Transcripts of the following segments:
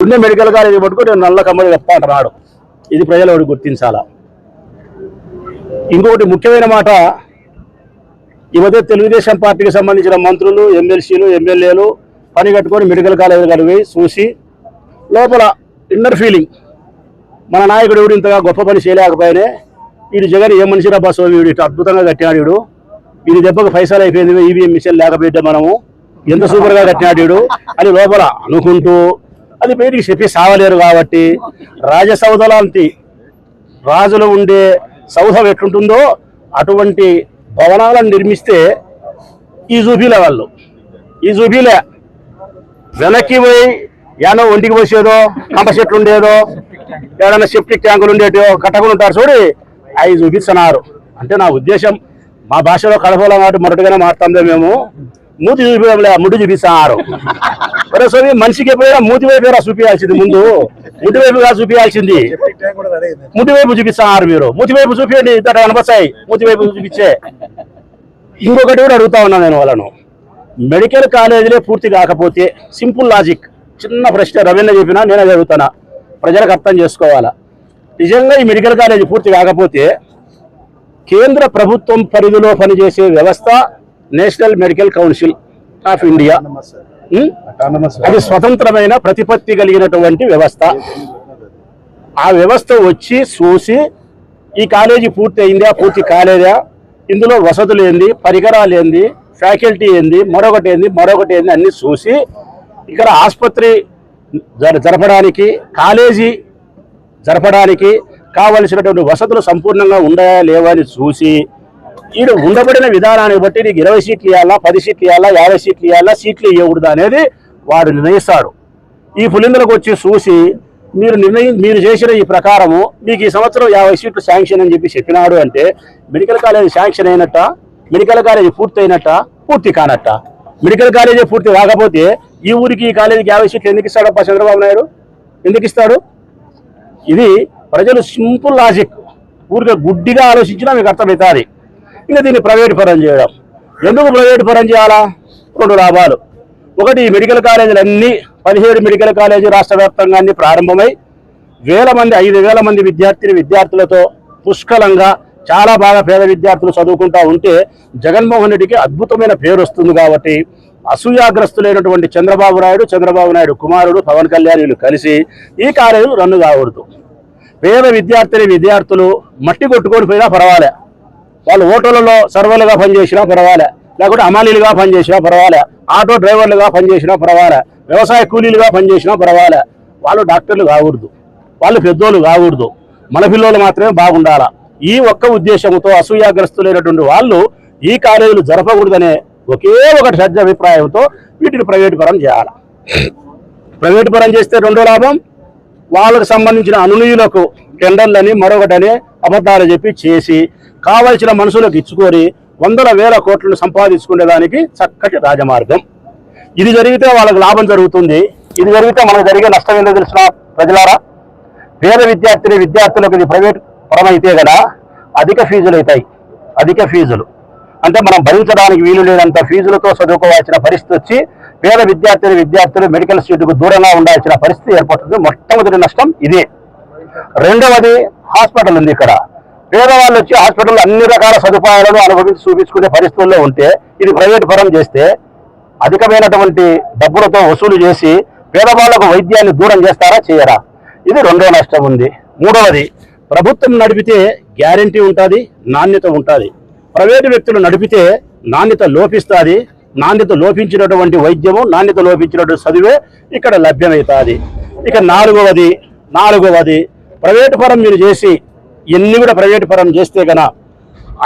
ఉన్న medical college పట్టుకుని నల్ల కమ్మడి తప్ప అంటున్నాడు ఇది ప్రజలు ఒకటి గుర్తించాలా? ఇంకొకటి ముఖ్యమైన మాట ఈ మధ్య తెలుగుదేశం పార్టీకి సంబంధించిన మంత్రులు ఎమ్మెల్సీలు ఎమ్మెల్యేలు పని కట్టుకొని మెడికల్ కాలేజీ కాడికి చూసి లోపల ఇన్నర్ ఫీలింగ్ మన నాయకుడు ఎవడు ఇంతగా గొప్ప పని చేయలేకపోయినే వీడు జగన్ ఏ మనిషి రా బస్సు వీడు ఇటు అద్భుతంగా కట్టినాడు వీడు వీడి దెబ్బకు పైసలు అయిపోయింది ఈవీఎం మిషన్ లేకపోయితే మనము. ఎంత సూపర్గా కట్టినాడు వీడు అని లోపల అనుకుంటూ అది బయటికి చెప్పి సావలేరు కాబట్టి రాజసౌధ లాంటి రాజులు ఉండే సౌధం ఎట్లుంటుందో అటువంటి భవనాలను నిర్మిస్తే ఈ జూబీల వాళ్ళు. ఈ జూబీల. వెనక్కి పోయి యానో ఒంటికి పోసేదో కంప చెట్లు ఉండేదో ఏదైనా సెప్టిక్ ట్యాంకులు ఉండేటో కట్టకుండా ఉంటారు చూడి. అవి చూపిస్తున్నారు అంటే నా ఉద్దేశం మా భాషలో కడపలో మాట మొదటిగానే మాట్లాడదే మేము. మూతి చూపించలే ముడి చూపిస్తున్నారు ఒరే స్వామి మనిషికి ఎప్పుడైనా మూతి వైపు చూపించాల్సింది ముందు. ముడి వైపుగా చూపించాల్సింది. ముడి వైపు చూపిస్తున్నారు మీరు. మూతి వైపు చూపించండి ఇద్దరు కనపస్తాయి మూతి వైపు చూపించే. ఇంకొకటి కూడా అడుగుతా ఉన్నాను నేను వాళ్ళను. మెడికల్ కాలేజీలే పూర్తి కాకపోతే సింపుల్ లాజిక్. చిన్న ప్రశ్న రవీంద్ర చెప్పినా నేను అది అడుగుతానా? ప్రజలకు అర్థం చేసుకోవాలా? నిజంగా ఈ మెడికల్ కాలేజీ పూర్తి కాకపోతే కేంద్ర ప్రభుత్వం పరిధిలో పనిచేసే వ్యవస్థ National Medical Council of India. అది స్వతంత్రమైన ప్రతిపత్తి కలిగినటువంటి వ్యవస్థ. ఆ వ్యవస్థ వచ్చి చూసి ఈ కాలేజీ పూర్తి అయిందా పూర్తి కాలేదా? ఇందులో వసతులు ఏంది పరికరాలు ఏంది ఫ్యాకల్టీ ఏంది మరొకటి ఏంది మరొకటి ఏంది అన్ని చూసి ఇక్కడ ఆసుపత్రి జర- జరపడానికి కాలేజీ జరపడానికి కావలసినటువంటి వసతులు సంపూర్ణంగా ఉన్నాయా లేవా అని చూసి ఈడు ఉండబడిన విధానాన్ని బట్టి నీకు ఇరవై సీట్లు ఇవ్వాలా పది సీట్లు ఇవ్వాలా యాభై సీట్లు ఇవ్వాలా సీట్లు ఇవ్వకూడదు అనేది వాడు నిర్ణయిస్తాడు. ఈ పులిందులకు వచ్చి చూసి మీరు నిర్ణయం మీరు చేసిన ఈ ప్రకారము మీకు ఈ సంవత్సరం యాభై సీట్లు శాంక్షన్ అని చెప్పి చెప్పినాడు అంటే మెడికల్ కాలేజీ శాంక్షన్ అయినట్ట మెడికల్ కాలేజీ పూర్తి పూర్తి కానట్ట. మెడికల్ కాలేజీ పూర్తి కాకపోతే ఈ ఊరికి ఈ కాలేజీకి యాభై సీట్లు ఎందుకు ఇస్తాడప్ప చంద్రబాబు నాయుడు? ఎందుకు ఇస్తాడు? ఇది ప్రజలు సింపుల్ లాజిక్. ఊరికే గుడ్డిగా ఆలోచించినా మీకు అర్థమవుతుంది. ఇంకా దీన్ని ప్రైవేట్ పరం చేయడం. ఎందుకు ప్రైవేట్ పరం చేయాలా? రెండు లాభాలు. ఒకటి ఈ మెడికల్ కాలేజీలు అన్నీ పదిహేడు మెడికల్ కాలేజీ రాష్ట్ర వ్యాప్తంగా అన్ని ప్రారంభమై వేల మంది ఐదు వేల మంది విద్యార్థిని విద్యార్థులతో పుష్కలంగా చాలా బాగా పేద విద్యార్థులు చదువుకుంటా ఉంటే జగన్మోహన్ రెడ్డికి అద్భుతమైన పేరు వస్తుంది కాబట్టి అసూయాగ్రస్తులైనటువంటి చంద్రబాబు నాయుడు చంద్రబాబు నాయుడు కుమారుడు పవన్ కళ్యాణ్ వీళ్ళు కలిసి ఈ కాలేజీలు రన్ను కావడదు పేద విద్యార్థిని విద్యార్థులు మట్టి కొట్టుకొని పోయినా పర్వాలే. వాళ్ళు ఓటోలలో సర్వర్లుగా పనిచేసినా పర్వాలే. లేకుంటే అమాలీలుగా పనిచేసినా పర్వాలే. ఆటో డ్రైవర్లుగా పనిచేసినా పర్వాలే. వ్యవసాయ కూలీలుగా పనిచేసినా పర్వాలే. వాళ్ళు డాక్టర్లు కాకూడదు. వాళ్ళు పెద్దోళ్ళు కాకూడదు. మన పిల్లలు మాత్రమే బాగుండాలా. ఈ ఒక్క ఉద్దేశంతో అసూయాగ్రస్తులైనటువంటి వాళ్ళు ఈ కాలేజీలు జరపకూడదనే ఒకే ఒకటి సజ్జ అభిప్రాయంతో వీటిని ప్రైవేటు పరం చేయాలి. ప్రైవేటు పరం చేస్తే రెండో లాభం. వాళ్ళకు సంబంధించిన అనునీయులకు టెండర్లని మరొకటని అబద్ధాలు చెప్పి చేసి కావలసిన మనుషులకు ఇచ్చుకొని వందల వేల కోట్లను సంపాదించుకునేదానికి చక్కటి రాజమార్గం. ఇది జరిగితే వాళ్ళకి లాభం జరుగుతుంది. ఇది జరిగితే మనకు జరిగే నష్టం ఏంటో తెలిసిన ప్రజలారా? పేద విద్యార్థిని విద్యార్థులకు ఇది ప్రైవేట్ పరమైతే కదా అధిక ఫీజులు అవుతాయి. అధిక ఫీజులు. అంటే మనం భరించడానికి వీలు లేనంత ఫీజులతో చదువుకోవాల్సిన పరిస్థితి వచ్చి పేద విద్యార్థిని విద్యార్థులు మెడికల్ సీటుకు దూరంగా ఉండాల్సిన పరిస్థితి ఏర్పడుతుంది. మొట్టమొదటి నష్టం ఇదే. రెండవది హాస్పిటల్ ఉంది ఇక్కడ. పేదవాళ్ళు వచ్చి హాస్పిటల్లో అన్ని రకాల సదుపాయాలను అనుభవించి చూపించుకునే పరిస్థితుల్లో ఉంటే ఇది ప్రైవేట్ పరం చేస్తే అధికమైనటువంటి డబ్బులతో వసూలు చేసి పేదవాళ్ళకు వైద్యాన్ని దూరం చేస్తారా చేయరా? ఇది రెండో నష్టం ఉంది. మూడవది ప్రభుత్వం నడిపితే గ్యారంటీ ఉంటుంది నాణ్యత ఉంటుంది. ప్రైవేటు వ్యక్తులు నడిపితే నాణ్యత లోపిస్తుంది నాణ్యత లోపించినటువంటి వైద్యము నాణ్యత లోపించినటువంటి చదువే ఇక్కడ లభ్యమవుతుంది. ఇక నాలుగవది నాలుగవది ప్రైవేటు పరం మీరు చేసి ఎన్ని కూడా ప్రైవేటు పరం చేస్తే గన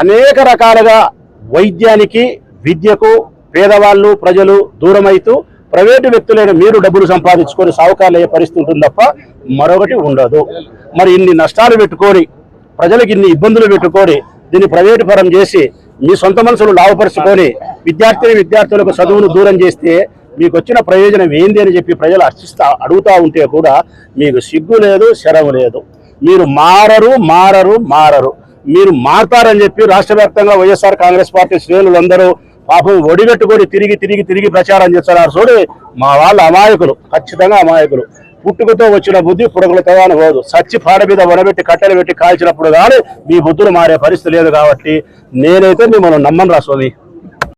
అనేక రకాలుగా వైద్యానికి విద్యకు పేదవాళ్ళు ప్రజలు దూరమైతూ ప్రైవేటు వ్యక్తులైన మీరు డబ్బులు సంపాదించుకొని సావుకారులు అయ్యే పరిస్థితి ఉంటుంది తప్ప మరొకటి ఉండదు. మరి ఇన్ని నష్టాలు పెట్టుకొని ప్రజలకు ఇన్ని ఇబ్బందులు పెట్టుకొని దీన్ని ప్రైవేటు పరం చేసి మీ సొంత మనసులు లాభపరుచుకొని విద్యార్థిని విద్యార్థులకు చదువును దూరం చేస్తే మీకు వచ్చిన ప్రయోజనం ఏంది అని చెప్పి ప్రజలు అర్చిస్తా అడుగుతా ఉంటే కూడా మీకు సిగ్గు లేదు శరం లేదు. మీరు మారరు మారరు మారరు. మీరు మారతారని చెప్పి రాష్ట్ర వ్యాప్తంగా వైఎస్ఆర్ కాంగ్రెస్ పార్టీ శ్రేణులందరూ పాపం ఒడిగట్టుకొని తిరిగి తిరిగి తిరిగి ప్రచారం చేస్తున్నారు. చూడు మా వాళ్ళ అమాయకులు ఖచ్చితంగా అమాయకులు. పుట్టుకతో వచ్చిన బుద్ధి పుడకలతో అని పోదు సచ్చి పాడ మీద వనబెట్టి కట్టెలు పెట్టి కాల్చినప్పుడు కానీ మీ బుద్ధులు మారే పరిస్థితి లేదు కాబట్టి నేనైతే మిమ్మల్ని నమ్మను రా